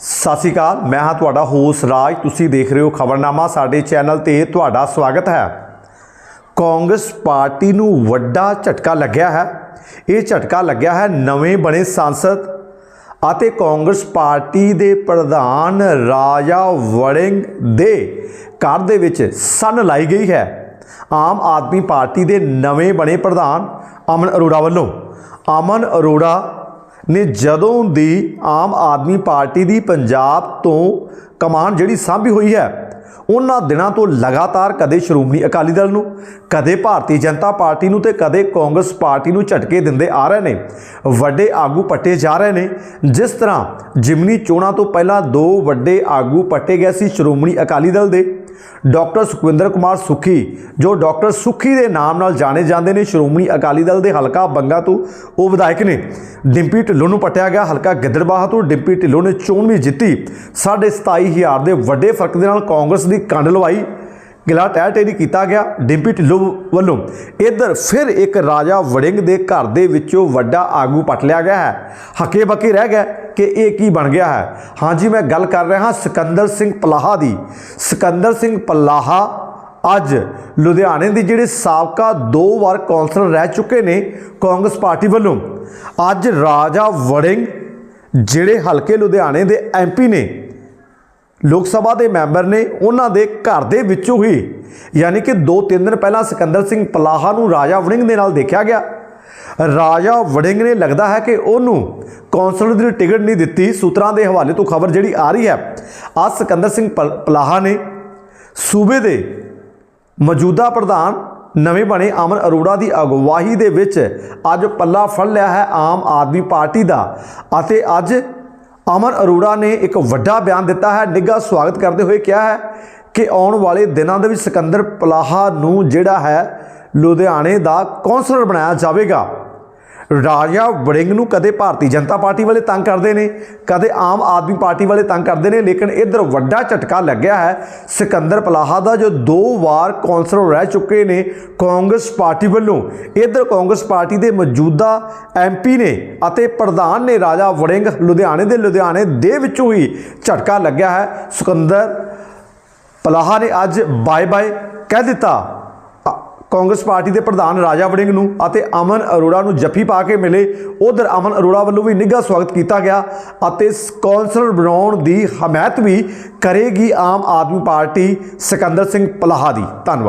ਸਤਿ ਸ਼੍ਰੀ ਅਕਾਲ, ਮੈਂ ਹਾਂ ਤੁਹਾਡਾ ਹੋਸ ਰਾਜ। ਤੁਸੀਂ ਦੇਖ ਰਹੇ ਹੋ ਖਬਰਨਾਮਾ, ਸਾਡੇ ਚੈਨਲ ਤੇ ਤੁਹਾਡਾ ਸਵਾਗਤ ਹੈ। ਕਾਂਗਰਸ ਪਾਰਟੀ ਨੂੰ ਵੱਡਾ ਝਟਕਾ ਲੱਗਿਆ ਹੈ। ਇਹ ਝਟਕਾ ਲੱਗਿਆ ਹੈ ਨਵੇਂ ਬਣੇ ਸੰਸਦ ਅਤੇ ਕਾਂਗਰਸ ਪਾਰਟੀ ਦੇ ਪ੍ਰਧਾਨ ਰਾਜਾ ਵੜਿੰਗ ਦੇ ਘਰ ਦੇ ਵਿੱਚ ਸੰਨ ਲਾਈ ਗਈ ਹੈ। ਆਮ ਆਦਮੀ ਪਾਰਟੀ ਦੇ ਨਵੇਂ ਬਣੇ ਪ੍ਰਧਾਨ ਅਮਨ ਅਰੋੜਾ ਵੱਲੋਂ। ਅਮਨ ਅਰੋੜਾ ਨੇ ਜਦੋਂ ਦੀ ਆਮ ਆਦਮੀ ਪਾਰਟੀ ਦੀ ਪੰਜਾਬ ਤੋਂ ਕਮਾਨ ਜਿਹੜੀ ਸਾਂਭੀ ਹੋਈ ਹੈ, ਉਹਨਾਂ ਦਿਨਾਂ ਤੋਂ ਲਗਾਤਾਰ ਕਦੇ ਸ਼੍ਰੋਮਣੀ ਅਕਾਲੀ ਦਲ ਨੂੰ, ਕਦੇ ਭਾਰਤੀ ਜਨਤਾ ਪਾਰਟੀ ਨੂੰ ਤੇ ਕਦੇ ਕਾਂਗਰਸ ਪਾਰਟੀ ਨੂੰ ਝਟਕੇ ਦਿੰਦੇ ਆ ਰਹੇ ਨੇ। ਵੱਡੇ ਆਗੂ ਪੱਟੇ ਜਾ ਰਹੇ ਨੇ। ਜਿਸ ਤਰ੍ਹਾਂ ਜਿਮਨੀ ਚੋਣਾਂ ਤੋਂ ਪਹਿਲਾਂ ਦੋ ਵੱਡੇ ਆਗੂ ਪੱਟੇ ਗਏ ਸੀ ਸ਼੍ਰੋਮਣੀ ਅਕਾਲੀ ਦਲ ਦੇ। ਡਾਕਟਰ ਸੁਖਵਿੰਦਰ ਕੁਮਾਰ ਸੁਖੀ, ਜੋ ਡਾਕਟਰ ਸੁਖੀ ਦੇ ਨਾਮ ਨਾਲ ਜਾਣੇ ਜਾਂਦੇ ਨੇ ਸ਼੍ਰੋਮਣੀ ਅਕਾਲੀ ਦਲ ਦੇ ਹਲਕਾ ਬੰਗਾ ਤੋਂ, ਉਹ ਵਿਧਾਇਕ ਨੇ। ਡਿੰਪੀ ਢਿੱਲੋਂ ਨੂੰ ਪਟਿਆ ਗਿਆ ਹਲਕਾ ਗਿੱਦੜਬਾਹਾ ਤੋਂ। ਡਿੰਪੀ ਢਿੱਲੋਂ ਨੇ ਚੋਣ ਵੀ ਜਿੱਤੀ। 27500 ਦੇ ਵੱਡੇ ਫ਼ਰਕ ਦੇ ਨਾਲ ਕਾਂਗਰਸ ਦੀ ਕੰਡ ਲਵਾਈ। ਗਿਲਾ ਟਹਿ ਟੇਰੀ ਕੀਤਾ ਗਿਆ, ਡਿੰਪੀ ਢਿੱਲੋਂ ਵੱਲੋਂ। ਇੱਧਰ ਫਿਰ ਇੱਕ ਰਾਜਾ ਵੜਿੰਗ ਦੇ ਘਰ ਦੇ ਵਿੱਚੋਂ ਵੱਡਾ ਆਗੂ ਪਟ ਲਿਆ ਗਿਆ ਹੈ। ਹੱਕੇ ਬੱਕੇ ਰਹਿ ਗਿਆ ਕਿ ਇਹ ਕੀ ਬਣ ਗਿਆ ਹੈ? ਹਾਂਜੀ ਮੈਂ ਗੱਲ ਕਰ ਰਿਹਾ ਹਾਂ ਸਿਕੰਦਰ ਸਿੰਘ ਪਲਾਹਾ ਦੀ। ਸਿਕੰਦਰ ਸਿੰਘ ਪਲਾਹਾ ਅੱਜ ਲੁਧਿਆਣੇ ਦੇ ਜਿਹੜੇ ਸਾਬਕਾ ਦੋ ਵਾਰ ਕੌਂਸਲਰ ਰਹਿ ਚੁੱਕੇ ਨੇ ਕਾਂਗਰਸ ਪਾਰਟੀ ਵੱਲੋਂ। ਅੱਜ ਰਾਜਾ ਵੜਿੰਗ, ਜਿਹੜੇ ਹਲਕੇ ਲੁਧਿਆਣੇ ਦੇ ਐਮਪੀ ਨੇ ਲੋਕ ਸਭਾ ਦੇ ਮੈਂਬਰ ਨੇ ਉਹਨਾਂ ਦੇ ਘਰ ਦੇ ਵਿੱਚੋਂ ਹੀ, ਯਾਨੀ ਕਿ 2-3 ਦਿਨ ਪਹਿਲਾਂ ਸਿਕੰਦਰ ਸਿੰਘ ਪਲਾਹਾ ਨੂੰ ਰਾਜਾ ਵੜਿੰਗ ਦੇ ਨਾਲ ਦੇਖਿਆ ਗਿਆ। ਰਾਜਾ ਵੜਿੰਗ ਨੇ ਲੱਗਦਾ ਹੈ ਕਿ ਉਹਨੂੰ ਕੌਂਸਲਰ ਦੀ ਟਿਕਟ ਨਹੀਂ ਦਿੱਤੀ, ਸੂਤਰਾਂ ਦੇ ਹਵਾਲੇ ਤੋਂ ਖਬਰ ਜਿਹੜੀ ਆ ਰਹੀ ਹੈ ਆ ਸਿਕੰਦਰ ਸਿੰਘ ਪਲਾਹਾ ਨੇ ਸੂਬੇ ਦੇ ਮੌਜੂਦਾ ਪ੍ਰਧਾਨ ਨਵੇਂ ਬਣੇ ਅਮਨ ਅਰੋੜਾ ਦੀ ਅਗਵਾਈ ਦੇ ਵਿੱਚ ਅੱਜ ਪੱਲਾ ਫੜ ਲਿਆ ਹੈ ਆਮ ਆਦਮੀ ਪਾਰਟੀ ਦਾ ਅਤੇ ਅੱਜ ਅਮਨ ਅਰੋੜਾ ਨੇ ਇੱਕ ਵੱਡਾ ਬਿਆਨ ਦਿੱਤਾ ਹੈ। ਨਿੱਘਾ ਸਵਾਗਤ ਕਰਦੇ ਹੋਏ ਕਿਹਾ ਹੈ ਕਿ ਆਉਣ ਵਾਲੇ ਦਿਨਾਂ ਦੇ ਵਿੱਚ ਸਿਕੰਦਰ ਪਲਾਹਾ ਨੂੰ ਜਿਹੜਾ ਹੈ, ਲੁਧਿਆਣੇ ਦਾ ਕੌਂਸਲਰ ਬਣਾਇਆ ਜਾਵੇਗਾ। ਰਾਜਾ ਵੜਿੰਗ ਨੂੰ ਕਦੇ ਭਾਰਤੀ ਜਨਤਾ ਪਾਰਟੀ ਵਾਲੇ ਤੰਗ ਕਰਦੇ ਨੇ, ਕਦੇ ਆਮ ਆਦਮੀ ਪਾਰਟੀ ਵਾਲੇ ਤੰਗ ਕਰਦੇ ਨੇ, ਲੇਕਿਨ ਇੱਧਰ ਵੱਡਾ ਝਟਕਾ ਲੱਗਿਆ ਹੈ ਸਿਕੰਦਰ ਪਲਾਹਾ ਦਾ, ਜੋ ਦੋ ਵਾਰ ਕੌਂਸਲਰ ਰਹਿ ਚੁੱਕੇ ਨੇ ਕਾਂਗਰਸ ਪਾਰਟੀ ਵੱਲੋਂ। ਇੱਧਰ ਕਾਂਗਰਸ ਪਾਰਟੀ ਦੇ ਮੌਜੂਦਾ ਐਮਪੀ ਨੇ ਅਤੇ ਪ੍ਰਧਾਨ ਨੇ ਰਾਜਾ ਵੜਿੰਗ ਲੁਧਿਆਣੇ ਦੇ ਲੁਧਿਆਣੇ ਦੇ ਵਿੱਚੋਂ ਹੀ ਝਟਕਾ ਲੱਗਿਆ ਹੈ। ਸਿਕੰਦਰ ਪਲਾਹਾ ਨੇ ਅੱਜ ਬਾਏ ਬਾਏ ਕਹਿ ਦਿੱਤਾ ਕਾਂਗਰਸ ਪਾਰਟੀ ਦੇ ਪ੍ਰਧਾਨ ਰਾਜਾ ਵੜਿੰਗ ਨੂੰ ਅਤੇ ਅਮਨ ਅਰੋੜਾ ਨੂੰ ਜੱਫੀ ਪਾ ਕੇ ਮਿਲੇ। ਉਧਰ ਅਮਨ ਅਰੋੜਾ ਵੱਲੋਂ ਵੀ ਨਿੱਘਾ ਸਵਾਗਤ ਕੀਤਾ ਗਿਆ ਅਤੇ ਸ- ਕੌਂਸਲਰ ਬਣਾਉਣ ਦੀ ਹਮਾਇਤ ਵੀ ਕਰੇਗੀ ਆਮ ਆਦਮੀ ਪਾਰਟੀ ਸਿਕੰਦਰ ਸਿੰਘ ਪਲਾਹਾ ਦੀ। ਧੰਨਵਾਦ।